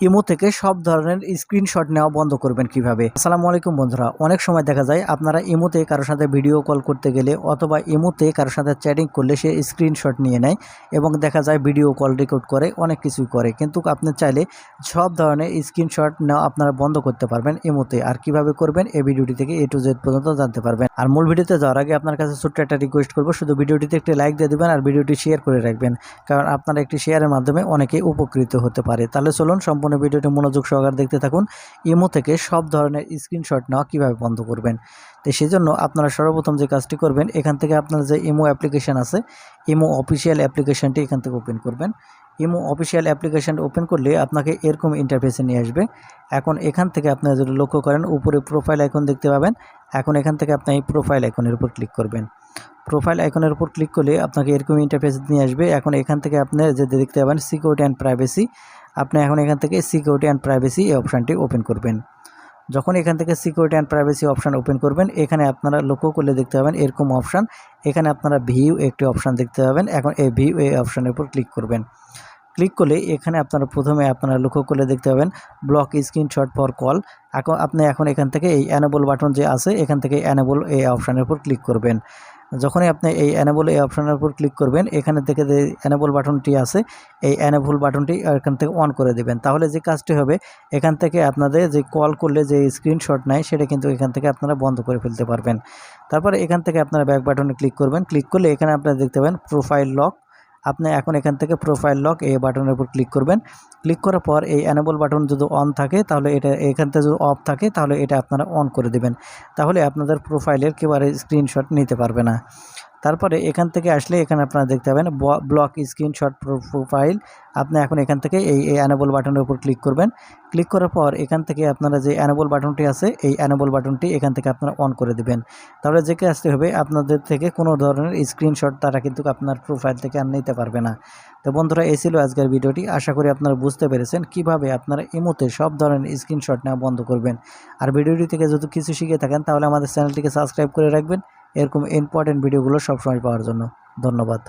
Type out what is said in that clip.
Imo থেকে সব ধরনের স্ক্রিনশট নেওয়া বন্ধ করবেন কীভাবে? আসসালামু আলাইকুম বন্ধুরা, অনেক সময় দেখা যায় আপনারা ইমোতে কারোর সাথে ভিডিও কল করতে গেলে অথবা ইমোতে কারোর সাথে চ্যাটিং করলে সে স্ক্রিনশট নিয়ে নেয় এবং দেখা যায় ভিডিও কল রেকর্ড করে, অনেক কিছুই করে। কিন্তু আপনি চাইলে সব ধরনের স্ক্রিনশট নেওয়া আপনারা বন্ধ করতে পারবেন ইমোতে। আর কীভাবে করবেন এই ভিডিওটি থেকে এ টু জেড পর্যন্ত জানতে পারবেন। আর মূল ভিডিওতে যাওয়ার আগে আপনার কাছে ছোট্ট একটা রিকোয়েস্ট করব, শুধু ভিডিওটিতে একটি লাইক দিয়ে দেবেন আর ভিডিওটি শেয়ার করে রাখবেন। কারণ আপনার একটি শেয়ারের মাধ্যমে অনেকে উপকৃত হতে পারে। তাহলে চলুন সম্পূর্ণ ভিডিওটি মনোযোগ সহকারে দেখতে থাকুন। ইমো থেকে সব ধরনের স্ক্রিনশট নেওয়া কীভাবে বন্ধ করবেন? তো সেই জন্য আপনারা সর্বপ্রথম যে কাজটি করবেন, এখান থেকে আপনার যে ইমো অ্যাপ্লিকেশান আছে, ইমো অফিসিয়াল অ্যাপ্লিকেশানটি এখান থেকে ওপেন করবেন। ইমো অফিসিয়াল অ্যাপ্লিকেশান ওপেন করলে আপনাকে এরকম ইন্টারফেসে নিয়ে আসবে। এখন এখান থেকে আপনারা যদি লক্ষ্য করেন, উপরে প্রোফাইল আইকন দেখতে পাবেন। এখন এখান থেকে আপনি এই প্রোফাইল আইকনের উপর ক্লিক করবেন। প্রোফাইল আইকনের উপর ক্লিক করলে আপনাকে এরকম ইন্টারফেস নিয়ে আসবে। এখন এখান থেকে আপনি যে দেখতে পাবেন সিকিউরিটি অ্যান্ড প্রাইভেসি আপনি এখন এখান থেকে সিকিউরিটি অ্যান্ড প্রাইভেসি এই অপশানটি ওপেন করবেন। যখন এখান থেকে security and privacy option open করবেন, এখানে আপনারা লক্ষ্য করলে দেখতে পাবেন এরকম অপশান এখানে আপনারা ভিউ একটি অপশান দেখতে পাবেন। এখন এই ভিউ এই অপশানের উপর ক্লিক করবেন। ক্লিক করলে এখানে আপনারা প্রথমে আপনারা লক্ষ্য করলে দেখতে পাবেন ব্লক স্ক্রিনশট ফর কল এখন আপনি এখন এখান থেকে এই অ্যানেবল বাটন যে আছে, এখান থেকে অ্যানেবল এই অপশানের উপর ক্লিক করবেন। যখনই আপনি এই অ্যানেবল এই অপশানের উপর ক্লিক করবেন, এখানে থেকে যে অ্যানেবল বাটনটি আছে, এই অ্যানেবল বাটনটি এখান থেকে অন করে দেবেন। তাহলে যে কাজটি হবে, এখান থেকে আপনাদের যে কল করলে যে স্ক্রিনশট নেয়, সেটা কিন্তু এখান থেকে আপনারা বন্ধ করে ফেলতে পারবেন। তারপরে এখান থেকে আপনারা ব্যাক বাটনে ক্লিক করবেন। ক্লিক করলে এখানে আপনারা দেখতে পাবেন প্রোফাইল লক আপনি এখন এখান থেকে প্রোফাইল লক এই বাটনের উপর ক্লিক করবেন। ক্লিক করার পর এই অ্যানেবল বাটন যদি অন থাকে, তাহলে এটা এখান থেকে যদি অফ থাকে, তাহলে এটা আপনারা অন করে দেবেন। তাহলে আপনাদের প্রোফাইলের কেবারে স্ক্রিনশট নিতে পারবে না। তারপরে এখান থেকে আসলে এখানে আপনারা দেখতে পাবেন ব্লক স্ক্রিনশট প্রোফাইল আপনি এখন এখান থেকে এই অ্যানেবল বাটনের উপর ক্লিক করবেন। ক্লিক করার পর এখান থেকে আপনারা যে অ্যানেবল বাটনটি আছে, এই অ্যানেবল বাটনটি এখান থেকে আপনারা অন করে দেবেন। তাহলে যে কাজটি হবে, আপনাদের থেকে কোনো ধরনের স্ক্রিনশট তারা কিন্তু আপনার প্রোফাইল থেকে আর নিতে পারবে না। তো বন্ধুরা, এই ছিল আজকের ভিডিওটি। আশা করি আপনারা বুঝতে পেরেছেন কীভাবে আপনারা ইমোতে সব ধরনের স্ক্রিনশট নেওয়া বন্ধ করবেন। আর ভিডিওটি থেকে যদি কিছু শিখে থাকেন, তাহলে আমাদের চ্যানেলটিকে সাবস্ক্রাইব করে রাখবেন। এরকম ইম্পর্টেন্ট ভিডিওগুলো সবসময় পাওয়ার জন্য। ধন্যবাদ।